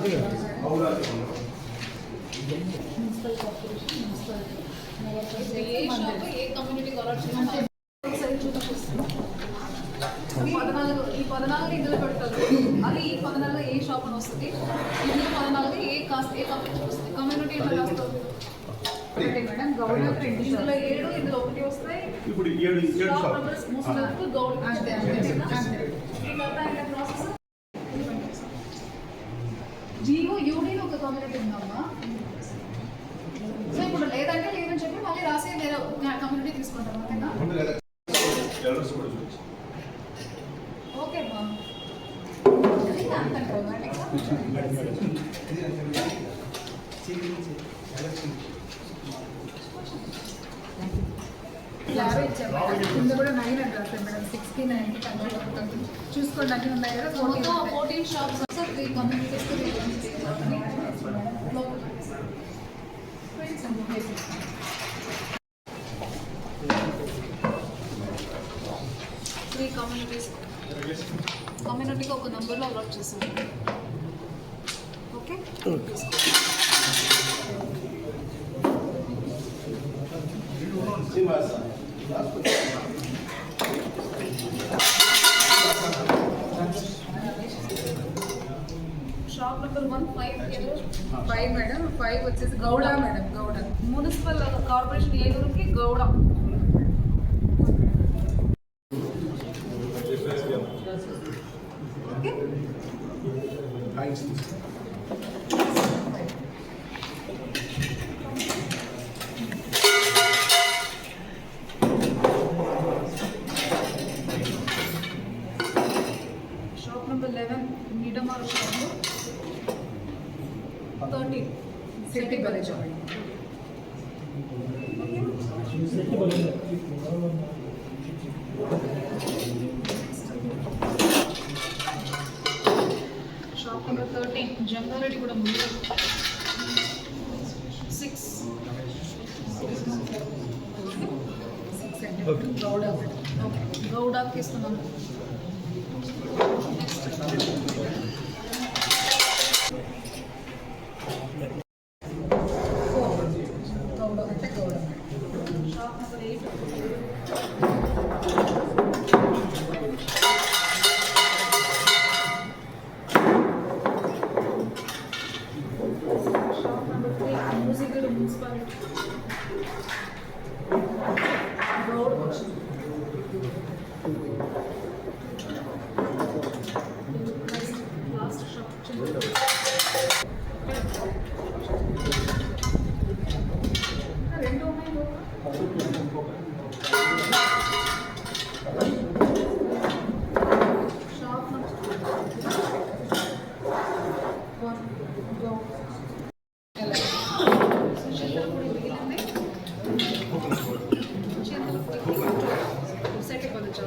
Allot చేయాలి ఈ పద్నాలుగు ఈ పద్నాలుగు ఇందులో పెడతారు అది ఈ పద్నాలుగు ఏ షాప్ అని వస్తుంది ఇందులో పద్నాలుగు ఏ కాస్ట్ ఏ కమ్యూనిటీ వస్తుంది కమ్యూనిటీ రాస్తారు మేడం రెండు ఇందులో ఏడు ఇందులో ఒకటి వస్తాయి ఇప్పుడు ఏడు షాప్ నెంబర్స్ అంతే, అంతే. ప్రాసెస్ జియో యూడీలో ఒక కమ్యూనిటీ ఉందమ్మా సో ఇప్పుడు లేదంటే లేదని చెప్పి మళ్ళీ రాసి వేరే కమ్యూనిటీ తీసుకుంటాం ఓకేనా ఉంది కదా ఎల్డర్స్ కూడా చూపించు ఓకే మా యాభై కింద కూడా నైన్ రాస్తాం మేడం సిక్స్కి నైన్కి కంప్లీట్ అవుతుంది చూసుకోండి అన్నీ ఉన్నాయి కదా fourteen shops sir three communities three communities కమ్యూనిటీకి ఒక నెంబర్లో అలాట్ చేసాం okay shop number one five five madam five వచ్చేసి Gowda madam Gowda municipal corporation ఏలూరుకి Gowda city college shop number thirteen Jangareddy కూడా ముందు సిక్స్ సిక్స్ అంటే గౌడ మేడం ఓకే గౌడాకి ఇస్తున్నాను Müzik grubumuz var.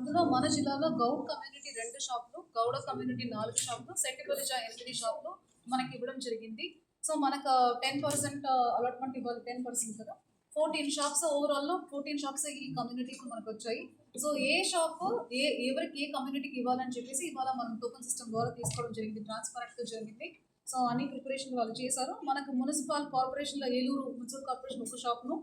అందులో మన జిల్లాలో గౌడ్ కమ్యూనిటీ రెండు షాపులు గౌడ కమ్యూనిటీ నాలుగు షాపులు సెట్టిపల్లిజా ఎనిమిది షాపులు మనకి ఇవ్వడం జరిగింది. సో మనకు టెన్ పర్సెంట్ అలాట్మెంట్ ఇవ్వాలి టెన్ పర్సెంట్ కదా. ఫోర్టీన్ షాప్స్ ఓవరాల్లో ఫోర్టీన్ షాప్స్ ఈ కమ్యూనిటీకి మనకు వచ్చాయి. సో ఏ షాప్ ఏ ఎవరికి ఏ కమ్యూనిటీకి ఇవ్వాలని చెప్పేసి ఇవాళ మనం టోకన్ సిస్టమ్ ద్వారా తీసుకోవడం జరిగింది ట్రాన్స్పరెంట్గా జరిగింది. సో అన్ని ప్రిపరేషన్ వాళ్ళు చేశారు. మనకు మున్సిపల్ కార్పొరేషన్లో ఏలూరు మున్సిపల్ కార్పొరేషన్ ఒక షాప్ను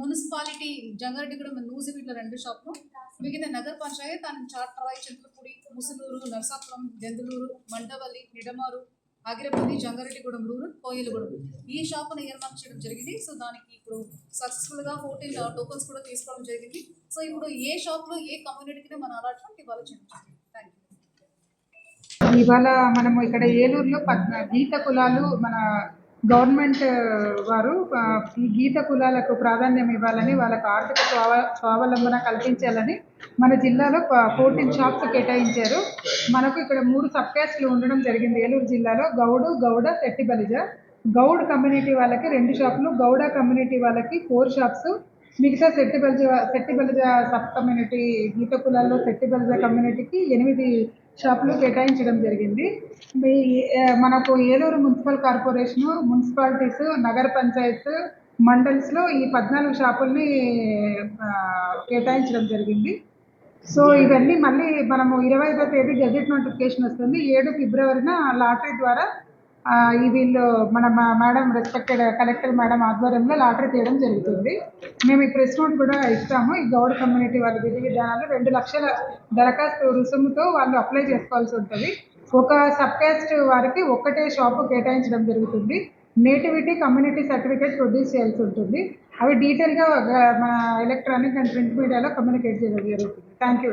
మున్సిపాలిటీ జంగారెడ్డిగూడెం నూజివీడ్లో రెండు షాప్ను మిగిలిన నగర పంచాయత్ అండ్ చాట్రాయ్ చంద్రపూడి ముసునూరు నర్సాపురం దెందులూరు మండవల్లి నిడమారు ఆగిరపల్లి జంగారెడ్డిగూడెం రూరల్ కోయిలగూడెం ఈ షాప్ను ఏర్పాటు చేయడం జరిగింది. సో దానికి ఇప్పుడు సక్సెస్ఫుల్గా హోటల్ టోకన్స్ కూడా తీసుకోవడం జరిగింది. సో ఇప్పుడు ఏ షాప్లో ఏ కమ్యూనిటీకి మన అలాట్మెంట్ ఇవాళ చేయడం జరిగింది థ్యాంక్ యూ ఇవాళ మనము ఇక్కడ ఏలూరులో పద్నా గీత కులాలు మన గవర్నమెంట్ వారు ఈ గీత కులాలకు ప్రాధాన్యం ఇవ్వాలని వాళ్ళకు ఆర్థిక స్వావ స్వావలంబన కల్పించాలని మన జిల్లాలో ఫోర్టీన్ షాప్స్ కేటాయించారు. మనకు ఇక్కడ మూడు సబ్ క్యాస్ట్లు ఉండడం జరిగింది. ఏలూరు జిల్లాలో గౌడు గౌడ శెట్టి బలిజ. గౌడ్ కమ్యూనిటీ వాళ్ళకి రెండు షాపులు గౌడ కమ్యూనిటీ వాళ్ళకి ఫోర్ షాప్స్ మిగతా శెట్టి బలిజ శెట్టి సబ్ కమ్యూనిటీ గీత కులాల్లో శెట్టి కమ్యూనిటీకి ఎనిమిది షాపులు కేటాయించడం జరిగింది. మీ మనకు ఏలూరు మున్సిపల్ కార్పొరేషను మున్సిపాలిటీస్ నగర పంచాయత్ మండల్స్లో ఈ పద్నాలుగు షాపుల్ని కేటాయించడం జరిగింది. సో ఇవన్నీ మళ్ళీ మనము ఇరవై ఐదో తేదీ గెజెట్ నోటిఫికేషన్ వస్తుంది. ఏడు ఫిబ్రవరిన లాటరీ ద్వారా వీళ్ళు మన మేడం రెస్పెక్టెడ్ కలెక్టర్ మేడం ఆధ్వర్యంలో లాటరీ తీయడం జరుగుతుంది. మేము ఈ ప్రెస్ నోట్ కూడా ఇస్తాము. ఈ గౌడ్ కమ్యూనిటీ వాళ్ళ విధి విధానాలు రెండు లక్షల దరఖాస్తు రుసుముతో వాళ్ళు అప్లై చేసుకోవాల్సి ఉంటుంది. ఒక సబ్ కాస్ట్ వారికి ఒక్కటే షాపు కేటాయించడం జరుగుతుంది. నేటివిటీ కమ్యూనిటీ సర్టిఫికేట్ ప్రొడ్యూస్ చేయాల్సి ఉంటుంది. అవి డీటెయిల్గా మన ఎలక్ట్రానిక్ అండ్ ప్రింట్ మీడియాలో కమ్యూనికేట్ చేయడం జరుగుతుంది. Thank you